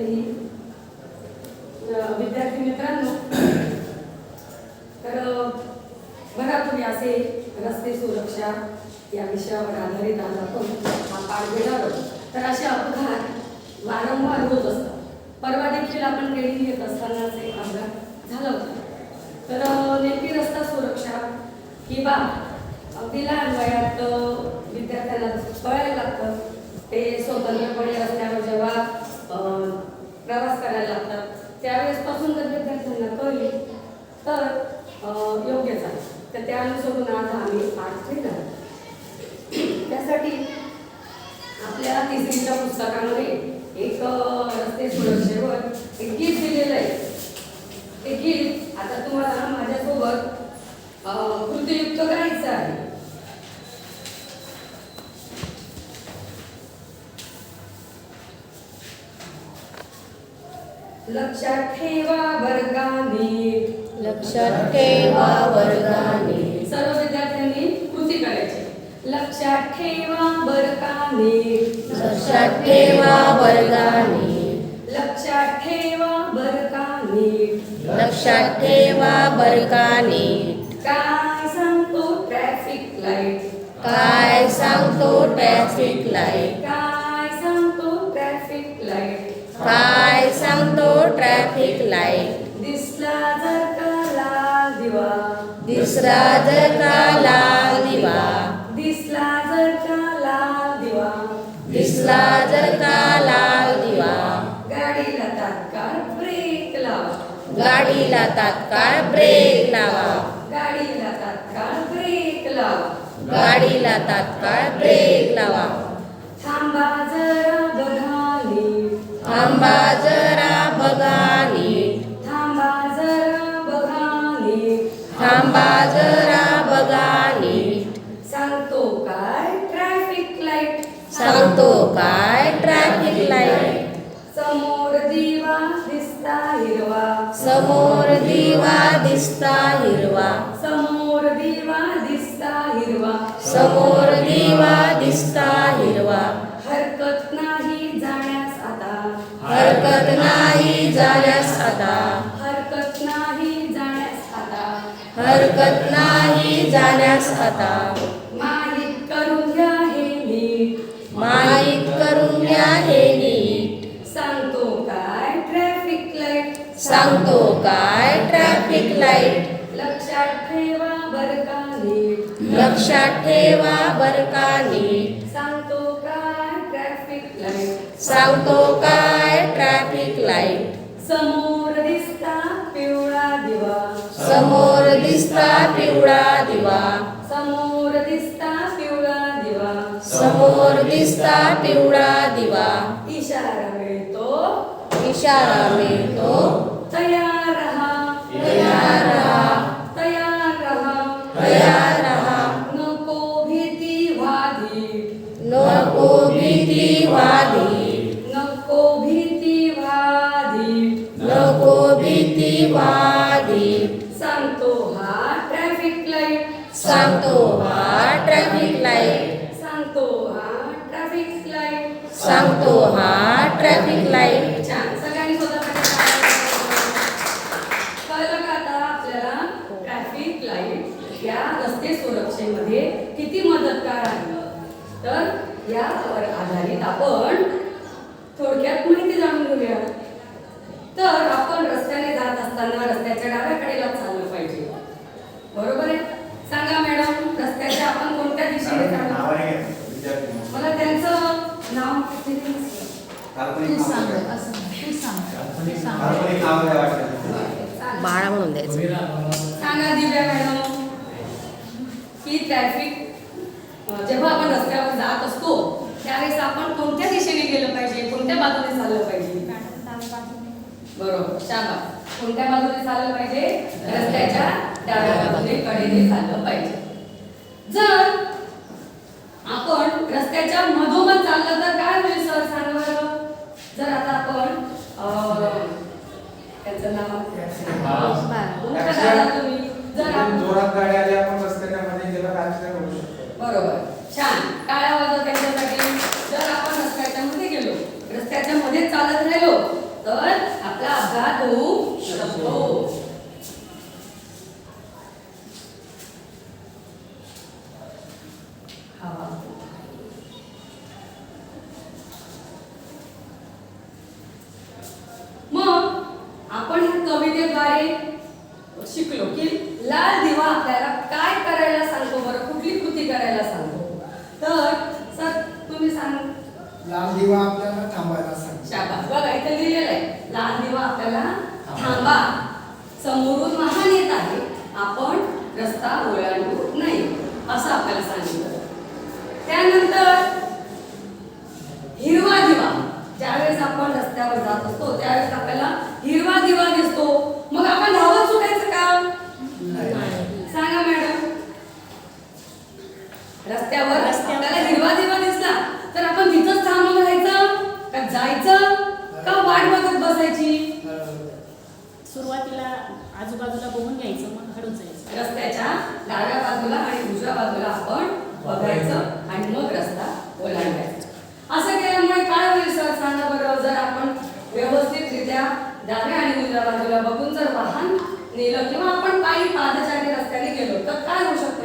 तरी विद्यार्थी मित्रांनो तर बघा तुम्ही असे रस्ते सुरक्षा या विषयावर आधारित आज आपण हा पाठ घेणार आहोत. तर असे अपघात वारंवार होत असतात. परवा देखील आपण ट्रेनिंग घेत असतानाच एक अपघात झाला होता. तर नेमकी रस्ता सुरक्षा ही बाब अगदी लहान वयात विद्यार्थ्यांना कळायला लागतं. ते स्वतंत्रपणे रस्त्यावर जेव्हा अ, प्रवास करायला लागतात त्यावेळेसपासून जर विद्यार्थ्यांना कळली तर योग्यच आहे तर त्या अनुसरून आज आम्ही पाठ घेणार त्यासाठी आपल्या तिसरीच्या पुस्तकामध्ये एक रस्ते सुरक्षेवर एक गीत दिलेलं आहे. ते गीत आता तुम्हाला माझ्यासोबत अ, कृतीयुक्त करायचं आहे. लक्षात ठेवा वर्गाने. लक्षात ठेवा वर्गाने. सर्व विद्यार्थ्यांनी कृती करायची. लक्षात ठेवा वर्गाने. लक्षात ठेवा वर्गाने. लक्षात ठेवा वर्गाने. लक्षात ठेवा वर्गाने. काय सांगतो ट्रॅफिक लाइट काय सांगतो ट्रॅफिक लाइट ट्रॅफिक लाइट दिसला जर का लाल दिवा. दिसरा जर का लाल दिवा. दिसला जर का लाल दिवा. दिसला जर का लाल दिवा. गाडीला तात्काळ ब्रेक लावा. गाडीला तात्काळ ब्रेक लावा. गाडीला तात्काळ ब्रेक लावा. गाडीला तात्काळ ब्रेक लावा. थांबा जरा. थांबा जरा बघानी सांगतो काय ट्रॅफिक लाइट सांगतो काय ट्रॅफिक लाइट समोर दिवा दिसता हिरवा. समोर दिवा दिसता हिरवा. समोर दिवा दिसता हिरवा. समोर दिवा दिसता हिरवा. हरकत नाही जाण्यास आता. हरकत नाही जाण्यास हरकत नाही जाण्यास आता. माहीत करून घ्या हे नीट. माहीत करून घ्या हे नीट. सांगतो काय ट्रॅफिक लाइट सांगतो काय ट्रॅफिक लाइट लक्षात ठेवा बर का नीट. लक्षात ठेवा बर का नीट. सांगतो काय ट्रॅफिक लाइट सांगतो काय ट्रॅफिक लाइट समोर दिसता दिसता पिवळा दिवा. समोर दिसता पिवळा दिवा. समोर दिसता पिवळा दिवा. इशारा मिळतो. इशारा मिळतो. तयार रहा. तयार राहा. तयार रहा. तयार राहा. नको भीती वाधी. नको भीती वादी नको भीती वाधी. नको भीती वादी सांगतो हा ट्रॅफिक लाइट सांगतो हा ट्रॅफिक लाइट सांगतो हा ट्रॅफिक लाइट सांगतो हा ट्रॅफिक लाइट छान सगळ्यांनी स्वतः कळलं का आता आपल्याला ट्रॅफिक लाइट या रस्ते सुरक्षेमध्ये किती मदतगार आहे? तर यावर आधारित आपण थोडक्यात माहिती जाणून घेऊया. तर आपण रस्त्याने जात असताना रस्त्याच्या डाव्या कडेला चाललं पाहिजे. बरोबर आहे? सांगा मॅडम रस्त्याच्या आपण कोणत्या दिशेने चाललो. मला त्यांचं नाव सांग. बाळा म्हणून द्यायचं. ट्रॅफिक जेव्हा आपण रस्त्यावर जात असतो त्यावेळेस आपण कोणत्या दिशेने गेलं पाहिजे? कोणत्या बाजूने चाललं पाहिजे? बरोबर. शाबास कोणत्या बाजूने चाललं पाहिजे? रस्त्याच्या डाव्या बाजूने कडेने चाललं पाहिजे. जर आपण रस्त्याच्या मधोमध चाललं तर काय होईल सर? सांगा बरं. जर आता आपण त्यांचं नाव जर आपण जोरात गाडी आली आपण रस्त्याच्या मध्ये गेलं तर accident होऊ शकतो. बरोबर. छान. काय आवाज त्यांच्यासाठी. जर आपण रस्त्याच्या मध्ये गेलो रस्त्याच्या मध्ये चालत राहिलो तर आपला अपघात होऊ शकतो. मग आपण कवितेद्वारे शिकलो की लाल दिवा आपल्याला काय करायला सांगतो बरं कुठली कृती करायला सांगतो तर सर तुम्ही सांग लाल दिवा आपल्याला थांबायला सांगतो. शाबास. बघा इथे लिहिलेलं आहे. लाल दिवा आपल्याला थांबा. समोरून वाहन येत आहे. आपण रस्ता ओलांडू नये असं आपल्याला सांगितलं. त्यानंतर हिरवा दिवा. ज्यावेळेस आपण रस्त्यावर जात असतो त्यावेळेस आपल्याला हिरवा दिवा दिसतो मग आपण धावत सुटायचं का सांगा मॅडम रस्त्यावर रस्त्यावर. आपल्याला हिरवा दिवा दिसला तर आपण तिथंच थांबून राहायचं का जायचं का वाट बघत बसायची सुरुवातीला आजूबाजूला बघून घ्यायचं मग हळू जायचं रस्त्याच्या डाव्या बाजूला आणि उजव्या बाजूला आपण बघायचं आणि मग रस्ता ओलांडायचा. असं केल्यामुळे काय होईल सर? सांगा बरं. जर आपण व्यवस्थितरित्या डाव्या आणि उजव्या बाजूला बघून जर वाहन नेलं किंवा आपण पायी पादचारी रस्त्याने गेलो तर काय होऊ शकतं.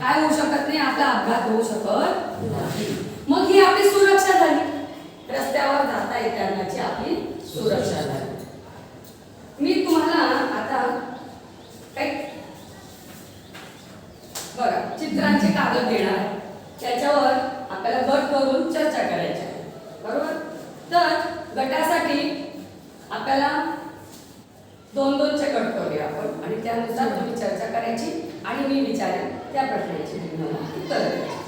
काय होऊ शकत नाही? आपला अपघात होऊ शकत नाही. मग ही आपली सुरक्षा झाली. रस्त्यावर जाता येण्याची आपली सुरक्षा झाली मी तुम्हाला आता काही बघा चित्रांचे कागद देणार आहे त्याच्यावर आपल्याला गट करून चर्चा करायची. आहे बरोबर? तर गटासाठी आपल्याला दोन दोनचे गट करूया आपण आणि त्यानुसार तुम्ही चर्चा करायची आणि मी विचारेन त्या प्रश्नाची तुम्ही उत्तर द्यायची.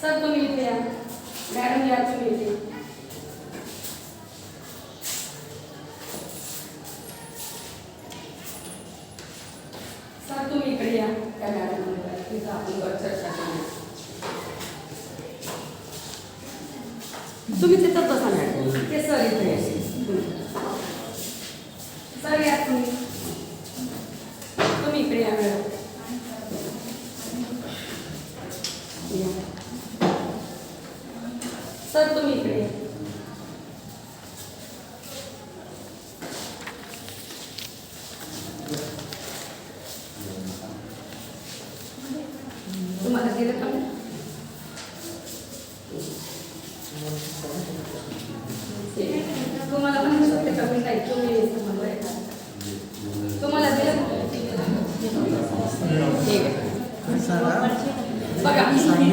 सर तुम्ही इथे या. मॅडम या तुम्ही इथे. सर तुम्ही इकडे या त्या मॅडम तिथं आपण गट चर्चा करूया तुम्ही तिथं बसा मॅडम ते सर इथे. सर या तुम्ही तुम्ही इकडे या मॅडम. सर तुम्ही इकडे. तुम्हाला दिलं का तुम्हाला पण शक्य कमी नाही तुम्ही समन्वय करा. तुम्हाला दिलं का? ठीक आहे बघा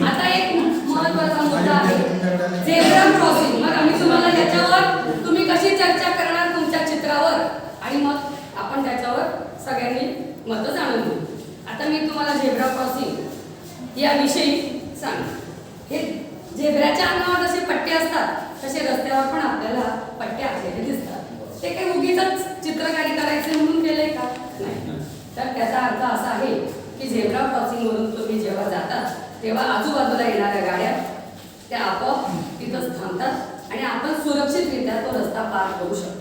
आता एक महत्त्वाचा मुद्दा आहे झेब्रा क्रॉसिंग मग आम्ही तुम्हाला याच्यावर तुम्ही कशी चर्चा करणार तुमच्या चित्रावर आणि मग आपण त्याच्यावर सगळ्यांनी मतं जाणून घेऊ. आता मी तुम्हाला झेब्रा क्रॉसिंग याविषयी सांग हे झेब्राच्या अंगावर जसे पट्टे असतात तसे रस्त्यावर पण आपल्याला पट्टे असलेले दिसतात. ते काही उगीच चित्रकारी करायचे म्हणून केलंय का? नाही. तर त्याचा अर्थ असा आहे की झेब्रा क्रॉसिंग वरून तुम्ही जेव्हा जातात तेव्हा आजूबाजूला येणाऱ्या गाड्या त्या आपोआप तिथंच थांबतात आणि आपण सुरक्षितरित्या तो रस्ता पार करू शकतो.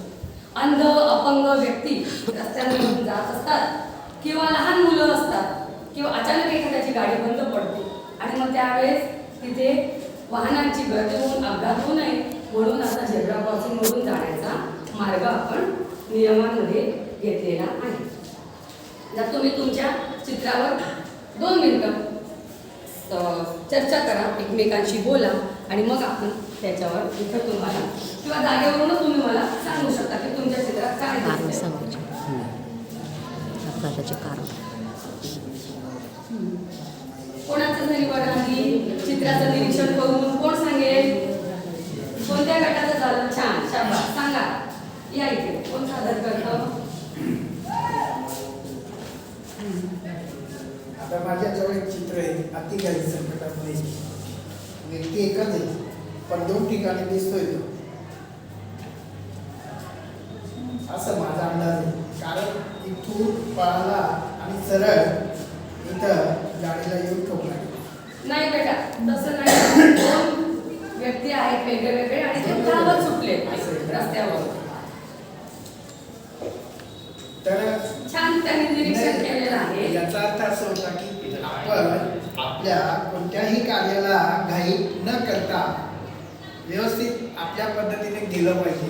अंध अपंग व्यक्ती रस्त्यांमधून जात असतात किंवा लहान मुलं असतात किंवा अचानक एखाद्याची गाडी बंद पडते. आणि मग त्यावेळेस तिथे वाहनांची गर्दी होऊन अपघात होऊ नये म्हणून असा झेब्रा क्रॉसिंगमधून जाण्याचा मार्ग आपण नियमांमध्ये घेतलेला आहे. जर तुम्ही तुमच्या चित्रावर दोन मिनिटं. चर्चा करा एकमेकांशी बोला आणि मग आपण त्याच्यावर इथं तुम्हाला किंवा जागेवरूनच तुम्ही मला सांगू शकता की तुमच्या चित्रात काय. सांगायचे अपघाताचे कारण. कोणाचं बरं आधी चित्राचं निरीक्षण करून कोण सांगेल? कोणत्या गटाचं झालं? छान शाबास. सांगा. या इथे. कोण सादर करतं? आता माझ्याजवळ एक चित्र आहे अतिघाई संकटामध्ये व्यक्ती एकच आहे पण दोन ठिकाणी दिसतोय तो. असं माझा अंदाज आहे. कारण इथून पळाला आणि सरळ इथं गाडीला येऊन ठोकला. नाही बेटा तसं नाही. दोन व्यक्ती आहेत वेगळे वेगळे आणि ते धावत सुटले रस्त्यावर. तर छान त्यांनी आहे. याचा अर्थ असा होता की आपण आपल्या कोणत्याही कार्याला घाई न करता व्यवस्थित आपल्या पद्धतीने गेलं पाहिजे.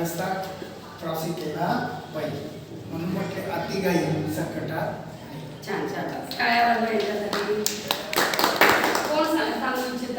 रस्ता क्रॉसिंग केला पाहिजे. म्हणून म्हटले अतिघाई संकटात छान छान. काय कोण सांगू इच्छित?